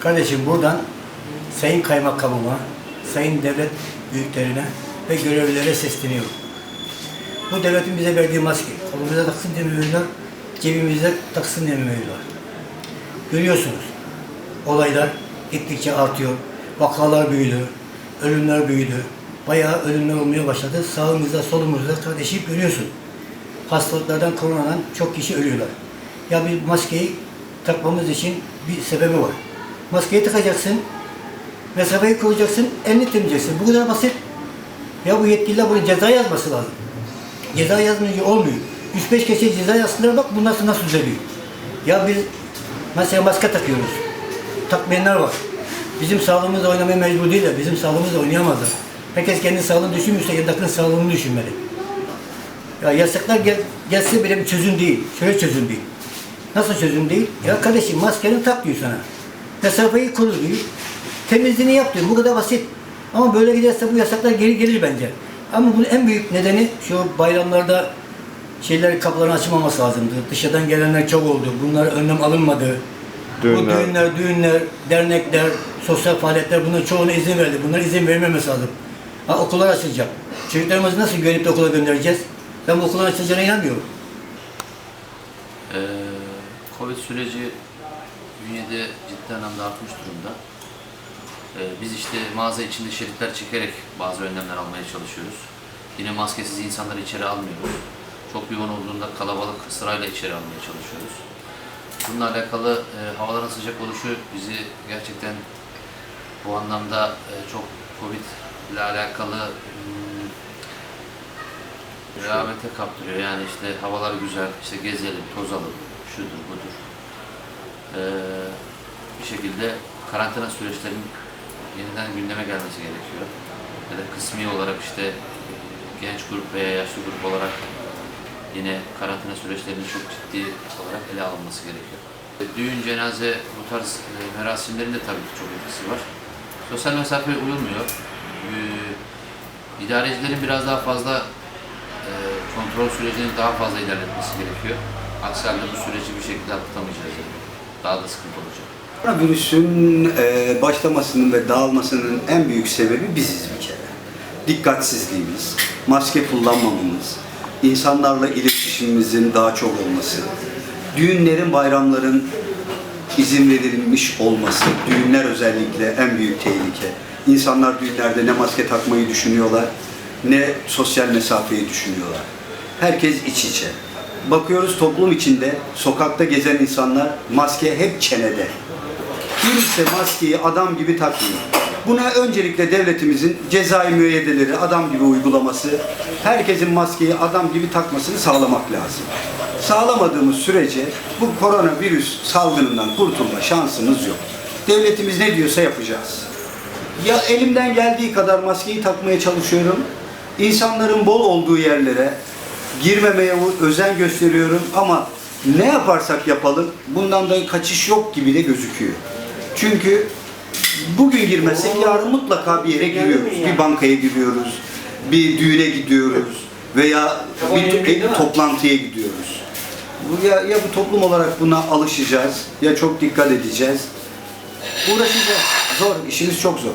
Kardeşim buradan Sayın Kaymakamıma, Sayın Devlet büyüklerine ve görevlilere sesleniyorum. Bu devletin bize verdiği maske. Kolumuza taksın demiyorlar, cebimize taksın demiyorlar. Görüyorsunuz, olaylar gittikçe artıyor. Vakalar büyüdü, ölümler büyüdü. Bayağı ölümler olmaya başladı. Sağımızda, solumuzda kardeşim görüyorsun. Hastalıklardan, koronadan çok kişi ölüyorlar. Ya bir maskeyi takmamız için bir sebebi var. Maskeyi takacaksın, mesafeyi koruyacaksın, elini temizleyeceksin. Bu kadar basit. Ya bu yetkililer bunu ceza yazması lazım. Ceza yazmayınca olmuyor. 3-5 kişi ceza yazsınlar bak bundan sonra nasıl düzeliyor. Ya biz mesela maske takıyoruz. Takmayanlar var. Bizim sağlığımızla oynamaya mecbur değiller. Bizim sağlığımızla oynayamazlar. Herkes kendi sağlığını düşünmüyorsa yanındakinin sağlığını düşünmeli. Ya yasaklar gel, gelse bile bir çözüm değil. Şöyle çözüm değil. Nasıl çözüm değil? Ya kardeşim maskeni tak diyor sana. Mesafeyi koru diyor. Temizliğini yap diyor. Bu kadar basit. Ama böyle giderse bu yasaklar geri gelir bence. Ama bunun en büyük nedeni şu bayramlarda şeyler kapılarını açmaması lazımdı. Dışarıdan gelenler çok oldu. Bunlara önlem alınmadı. Bu Düğünler. düğünler, düğünler, dernekler, sosyal faaliyetler bunların çoğuna izin verdi. Bunlara izin vermemesi lazım. Ha, okullar açılacak. Çocuklarımızı nasıl güvenip de okula göndereceğiz? Ben bu okullar açılacağına inanmıyorum. Ee, Covid süreci bünyede ciddi anlamda artmış durumda. Ee, biz işte mağaza içinde şeritler çekerek bazı önlemler almaya çalışıyoruz. Yine maskesiz insanları içeri almıyoruz. Çok yoğun olduğunda kalabalık sırayla içeri almaya çalışıyoruz. Bununla alakalı e, havaların sıcak oluşu bizi gerçekten bu anlamda e, çok Covid ile alakalı hmm, rehavete kaptırıyor. Yani işte havalar güzel, işte gezelim, tozalım, şudur budur. Ee, bir şekilde karantina süreçlerinin yeniden gündeme gelmesi gerekiyor. Ya da kısmi olarak işte e, genç grup veya yaşlı grup olarak yine karantina süreçlerinin çok ciddi olarak ele alınması gerekiyor. E, Düğün, cenaze, bu tarz e, merasimlerin de tabii ki çok etkisi var. Sosyal mesafe uyulmuyor. Ee, idarecilerin biraz daha fazla e, kontrol sürecini daha fazla ilerletmesi gerekiyor. Aksi halde bu süreci bir şekilde atlatamayacağız yani. Daha da sıkıntı olacak. Koronavirüsün e, başlamasının ve dağılmasının en büyük sebebi biziz bir kere. Dikkatsizliğimiz, maske kullanmamamız, insanlarla iletişimimizin daha çok olması, düğünlerin, bayramların izin verilmiş olması, düğünler özellikle en büyük tehlike. İnsanlar düğünlerde ne maske takmayı düşünüyorlar, ne sosyal mesafeyi düşünüyorlar. Herkes iç içe. Bakıyoruz toplum içinde, sokakta gezen insanlar maske hep çenede. Kimse maskeyi adam gibi takmıyor. Buna öncelikle devletimizin cezai müeyyideleri adam gibi uygulaması, herkesin maskeyi adam gibi takmasını sağlamak lazım. Sağlamadığımız sürece bu koronavirüs salgınından kurtulma şansımız yok. Devletimiz ne diyorsa yapacağız. Ya elimden geldiği kadar maskeyi takmaya çalışıyorum. İnsanların bol olduğu yerlere girmemeye özen gösteriyorum ama ne yaparsak yapalım bundan da kaçış yok gibi de gözüküyor. Çünkü bugün girmezsek yarın mutlaka bir yere giriyoruz. Bir bankaya giriyoruz, bir düğüne gidiyoruz veya bir toplantıya gidiyoruz. Bu ya, ya bu toplum olarak buna alışacağız ya çok dikkat edeceğiz. Uğraşacağız. Zor, işimiz çok zor.